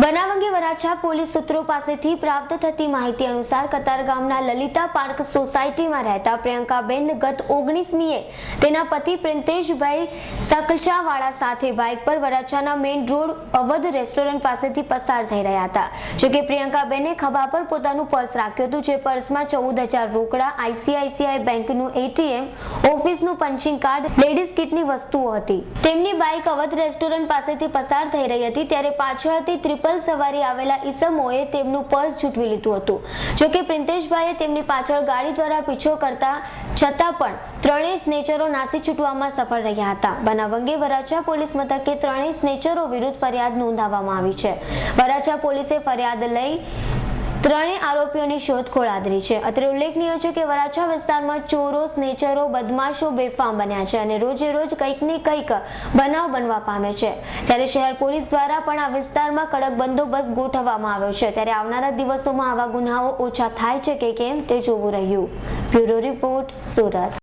બનાવ અંગે વરાછા પોલીસ સૂત્રો પાસેથી પ્રાપ્ત થતી માહિતી અનુસાર કતાર ગામના લલિતા પાર્ક સોસાયટીમાં રહેતા પ્રિયંકાબેન ગત ઓગણીસમીએ તેના પતિ પ્રિન્તેશભાઈ સકલચાવાળા સાથે બાઇક પર વરાછાના મેઇન રોડ અવધ રેસ્ટોરન્ટ પાસેથી પસાર થઈ રહ્યા હતા. જોકે પ્રિયંકાબેને ખભા પર પોતાનું પર્સ રાખ્યું હતું, જે પર્સમાં ચૌદ હજાર રોકડા, આઈસીઆઈસીઆઈ બેંકનું એટીએમ, ઓફિસનું પંચિંગ કાર્ડ, લેડીઝ કિટની વસ્તુઓ હતી. તેમની બાઇક અવધ રેસ્ટોરન્ટ પાસેથી પસાર થઈ રહી હતી, ત્યારે પાછળથી ટ્રિપલ સવારી આવેલા ઈસમોએ તેમનું પર્સ છૂટવી લીધું હતું. જોકે પ્રિન્તેશભાઈએ તેમની પાછળ ગાડી દ્વારા પીછો કરતા છતાં પણ ત્રણેય સ્નેચરો નાસી છૂટવામાં સફળ રહ્યા હતા. બનાવ અંગે વરાછા પોલીસ મથકે ત્રણેય સ્નેચરો વિરુદ્ધ ફરિયાદ નોંધાવવામાં આવી છે. વરાછા પોલીસે ફરિયાદ લઈ ત્રણેય આરોપીઓની શોધખોળ આદરી છે. અત્રે ઉલ્લેખનીય છે કે વરાછા વિસ્તારમાં ચોરો, સ્નેચરો, બદમાશો બેફામ બન્યા છે અને રોજે રોજ કંઈક ને કંઈક બનાવ બનવા પામે છે. ત્યારે શહેર પોલીસ દ્વારા પણ આ વિસ્તારમાં કડક બંદોબસ્ત ગોઠવવામાં આવ્યો છે. ત્યારે આવનારા દિવસોમાં આવા ગુનાઓ ઓછા થાય છે કે કેમ તે જોવું રહ્યું. Bureau report, Surat.